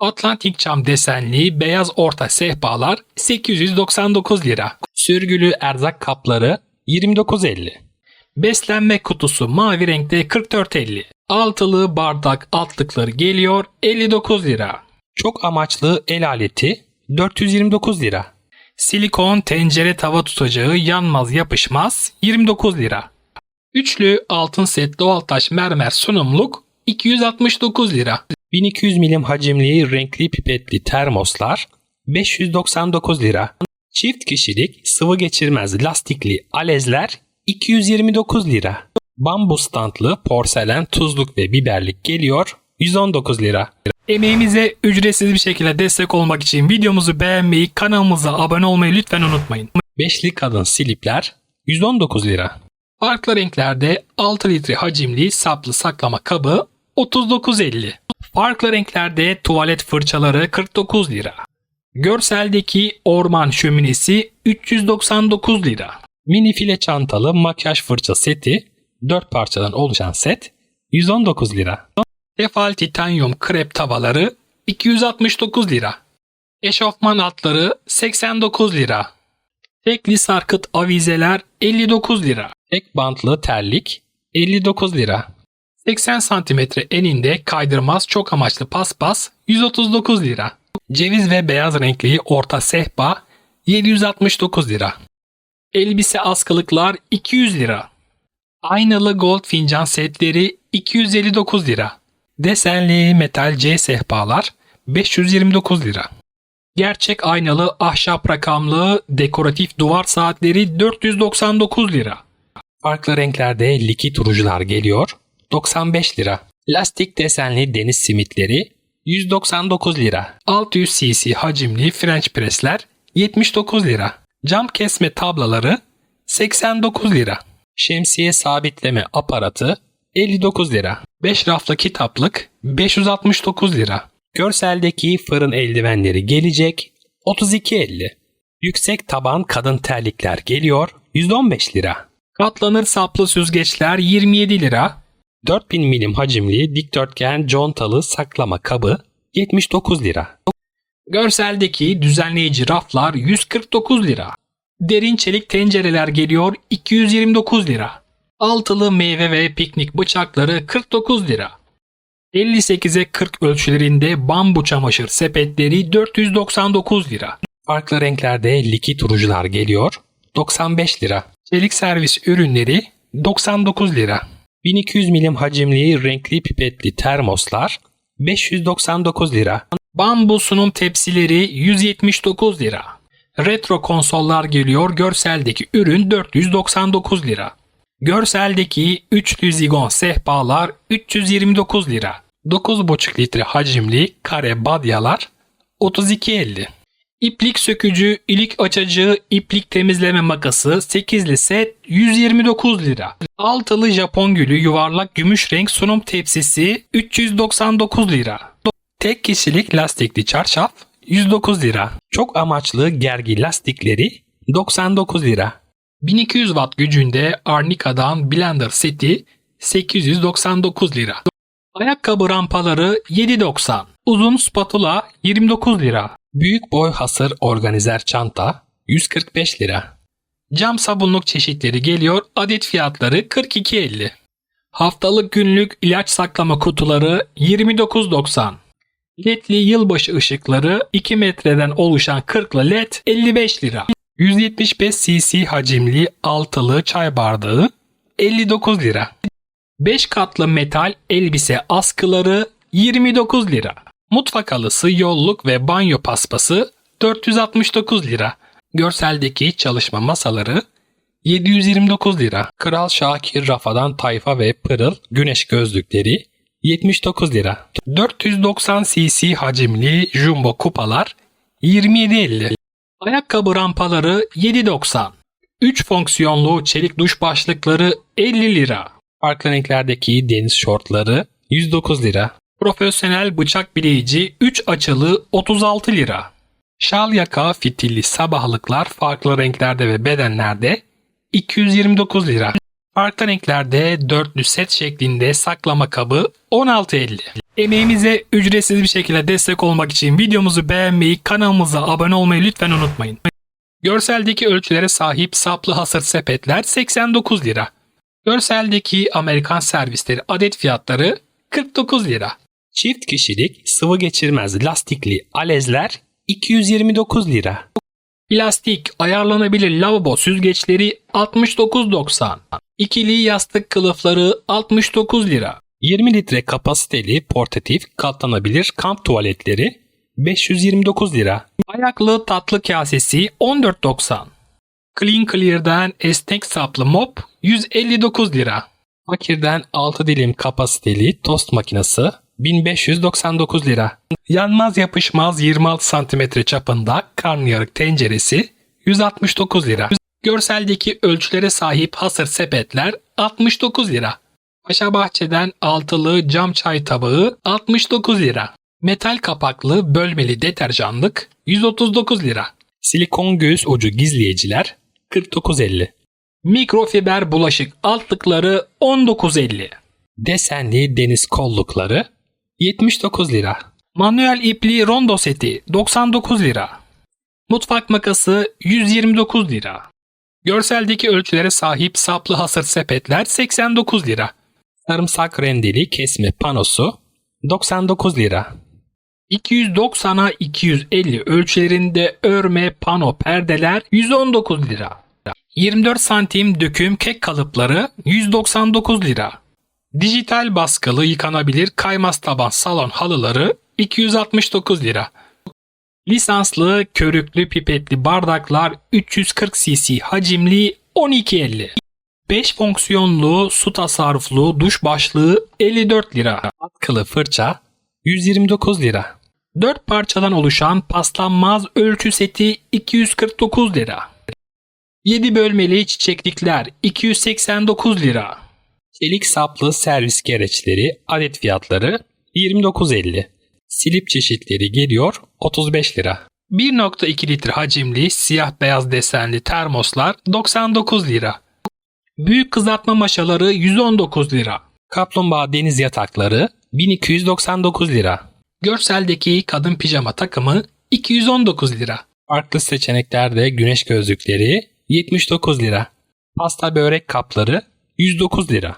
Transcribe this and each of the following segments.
Atlantik cam desenli beyaz orta sehpalar 899 lira. Sürgülü erzak kapları 29.50. Beslenme kutusu mavi renkte 44.50. Altılı bardak altlıkları geliyor 59 lira. Çok amaçlı el aleti 429 lira. Silikon tencere tava tutacağı yanmaz yapışmaz 29 lira. Üçlü altın set doğal taş mermer sunumluk 269 lira. 1200 milim hacimli renkli pipetli termoslar 599 lira. Çift kişilik sıvı geçirmez lastikli alezler 229 lira. Bambu standlı porselen tuzluk ve biberlik geliyor 119 lira. Emeğimize ücretsiz bir şekilde destek olmak için videomuzu beğenmeyi, kanalımıza abone olmayı lütfen unutmayın. Beşli kadın silipler 119 lira. Farklı renklerde 6 litre hacimli saplı saklama kabı 39.50. Farklı renklerde tuvalet fırçaları 49 lira. Görseldeki orman şöminesi 399 lira. Mini file çantalı makyaj fırça seti 4 parçadan oluşan set 119 lira. Tefal titanyum krep tavaları 269 lira. Eşofman altları 89 lira. Tekli sarkıt avizeler 59 lira. Tek bantlı terlik 59 lira. 80 cm eninde kaydırmaz çok amaçlı paspas 139 lira. Ceviz ve beyaz renkli orta sehpa 769 lira. Elbise askılıklar 200 lira. Aynalı gold fincan setleri 259 lira. Desenli metal C sehpalar 529 lira. Gerçek aynalı ahşap rakamlı dekoratif duvar saatleri 499 lira. Farklı renklerde likit rujular geliyor 95 lira. Lastik desenli deniz simitleri 199 lira. 600 cc hacimli French pressler 79 lira. Cam kesme tablaları 89 lira. Şemsiye sabitleme aparatı 59 lira. 5 raflı kitaplık 569 lira. Görseldeki fırın eldivenleri gelecek 32.50. Yüksek taban kadın terlikler geliyor 115 lira. Katlanır saplı süzgeçler 27 lira. 4000 milim hacimli dikdörtgen contalı saklama kabı 79 lira. Görseldeki düzenleyici raflar 149 lira. Derin çelik tencereler geliyor 229 lira. Altılı meyve ve piknik bıçakları 49 lira. 58'e 40 ölçülerinde bambu çamaşır sepetleri 499 lira. Farklı renklerde likit rujular geliyor 95 lira. Çelik servis ürünleri 99 lira. 1200 milim hacimli renkli pipetli termoslar 599 lira. Bambu sunum tepsileri 179 lira. Retro konsollar geliyor görseldeki ürün 499 lira. Görseldeki üçlü zigon sehpalar 329 lira. 9,5 litre hacimli kare badyalar 32.50. İplik sökücü, ilik açıcı, iplik temizleme makası 8'li set 129 lira. Altılı Japon gülü yuvarlak gümüş renk sunum tepsisi 399 lira. Tek kişilik lastikli çarşaf 109 lira. Çok amaçlı gergi lastikleri 99 lira. 1200 watt gücünde Arnica'dan blender seti 899 lira. Ayakkabı rampaları 7.90. Uzun spatula 29 lira. Büyük boy hasır organizer çanta 145 lira. Cam sabunluk çeşitleri geliyor. Adet fiyatları 42.50. Haftalık günlük ilaç saklama kutuları 29.90. LED'li yılbaşı ışıkları 2 metreden oluşan 40'lı LED 55 lira. 175 cc hacimli altılı çay bardağı 59 lira. 5 katlı metal elbise askıları 29 lira. Mutfak halısı, yolluk ve banyo paspası 469 lira. Görseldeki çalışma masaları 729 lira. Kral Şakir Rafadan Tayfa ve Pırıl güneş gözlükleri 79 lira. 490 cc hacimli jumbo kupalar 27.50. Ayakkabı rampaları 7.90. 3 fonksiyonlu çelik duş başlıkları 50 lira. Farklı renklerdeki deniz şortları 109 lira. Profesyonel bıçak bileyici 3 açılı 36 lira. Şal yaka fitilli sabahlıklar farklı renklerde ve bedenlerde 229 lira. Farklı renklerde dörtlü set şeklinde saklama kabı 16.50. Emeğimize ücretsiz bir şekilde destek olmak için videomuzu beğenmeyi, kanalımıza abone olmayı lütfen unutmayın. Görseldeki ölçülere sahip saplı hasır sepetler 89 lira. Görseldeki Amerikan servisleri adet fiyatları 49 lira. Çift kişilik sıvı geçirmez lastikli alezler 229 lira. Plastik ayarlanabilir lavabo süzgeçleri 69.90. İkili yastık kılıfları 69 lira. 20 litre kapasiteli portatif katlanabilir kamp tuvaletleri 529 lira. Ayaklı tatlı kasesi 14.90. Clean Clear'dan esnek saplı mop 159 lira. Fakir'den 6 dilim kapasiteli tost makinesi 1599 lira. Yanmaz yapışmaz 26 cm çapında karnıyarık tenceresi 169 lira. Görseldeki ölçülere sahip hasır sepetler 69 lira. Paşa Bahçe'den altılı cam çay tabağı 69 lira. Metal kapaklı bölmeli deterjanlık 139 lira. Silikon göğüs ucu gizleyiciler 49.50. Mikrofiber bulaşık altlıkları 19.50. Desenli deniz kollukları 79 lira. Manuel ipli rondo seti 99 lira. Mutfak makası 129 lira. Görseldeki ölçülere sahip saplı hasır sepetler 89 lira. Sarımsak rendeli kesme panosu 99 lira. 290'a 250 ölçülerinde örme pano perdeler 119 lira. 24 santim döküm kek kalıpları 199 lira. Dijital baskılı yıkanabilir kaymaz taban salon halıları 269 lira. Lisanslı körüklü pipetli bardaklar 340 cc hacimli 12.50. 5 fonksiyonlu su tasarruflu duş başlığı 54 lira. Atkılı fırça 129 lira. 4 parçadan oluşan paslanmaz ölçü seti 249 lira. 7 bölmeli çiçeklikler 289 lira. Çelik saplı servis gereçleri adet fiyatları 29.50. Silip çeşitleri geliyor 35 lira. 1.2 litre hacimli siyah beyaz desenli termoslar 99 lira. Büyük kızartma maşaları 119 lira. Kaplumbağa deniz yatakları 1299 lira. Görseldeki kadın pijama takımı 219 lira. Farklı seçeneklerde güneş gözlükleri 79 lira. Pasta börek kapları 109 lira.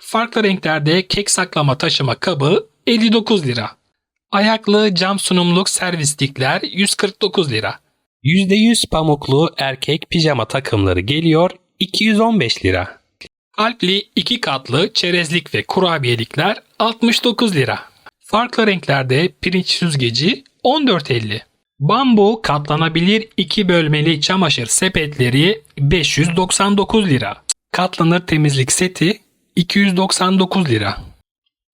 Farklı renklerde kek saklama taşıma kabı 59 lira. Ayaklı cam sunumluk servislikler 149 lira. %100 pamuklu erkek pijama takımları geliyor 215 lira. Alpli iki katlı çerezlik ve kurabiyelikler 69 lira. Farklı renklerde pirinç süzgeci 14.50. Bambu katlanabilir iki bölmeli çamaşır sepetleri 599 lira. Katlanır temizlik seti 299 lira.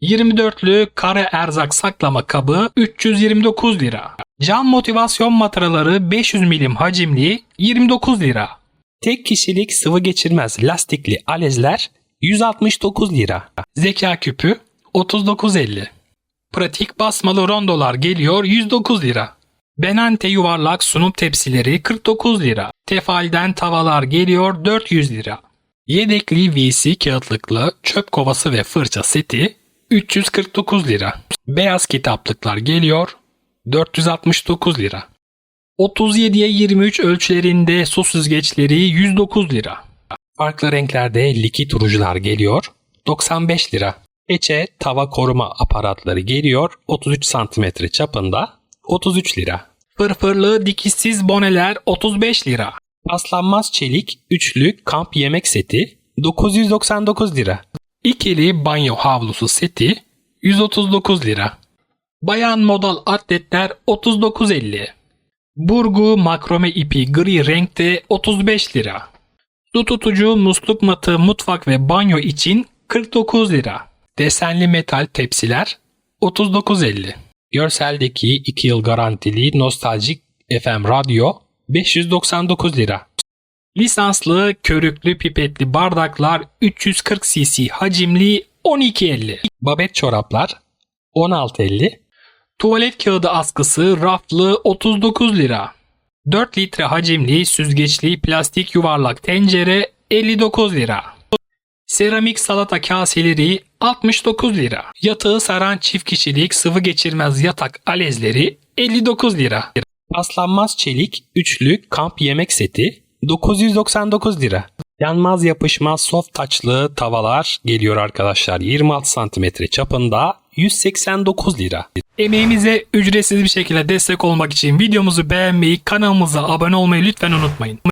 24'lü kare erzak saklama kabı 329 lira. Cam motivasyon matraları 500 milim hacimli 29 lira. Tek kişilik sıvı geçirmez lastikli alezler 169 lira. Zeka küpü 39.50. Pratik basmalı rondolar geliyor 109 lira. Benante yuvarlak sunum tepsileri 49 lira. Tefalden tavalar geliyor 400 lira. Yedekli VC kağıtlıklı çöp kovası ve fırça seti 349 lira. Beyaz kitaplıklar geliyor 469 lira. 37'ye 23 ölçülerinde su süzgeçleri 109 lira. Farklı renklerde likit rujular geliyor 95 lira. Eçe tava koruma aparatları geliyor 33 cm çapında 33 lira. Fırfırlı dikişsiz boneler 35 lira. Paslanmaz çelik üçlü kamp yemek seti 999 lira. İkili banyo havlusu seti 139 lira. Bayan modal atletler 39.50. Burgu makrome ipi gri renkte 35 lira. Su tutucu musluk matı mutfak ve banyo için 49 lira. Desenli metal tepsiler 39.50. Görseldeki 2 yıl garantili nostaljik FM radyo 599 lira. Lisanslı körüklü pipetli bardaklar 340 cc hacimli 12.50. Babet çoraplar 16.50. Tuvalet kağıdı askısı raflı 39 lira. 4 litre hacimli süzgeçli plastik yuvarlak tencere 59 lira. Seramik salata kaseleri 69 lira. Yatağı saran çift kişilik sıvı geçirmez yatak alezleri 59 lira. Paslanmaz çelik üçlü kamp yemek seti 999 lira. Yanmaz yapışmaz soft taçlı tavalar geliyor arkadaşlar 26 cm çapında 189 lira. Emeğimize ücretsiz bir şekilde destek olmak için videomuzu beğenmeyi, kanalımıza abone olmayı lütfen unutmayın.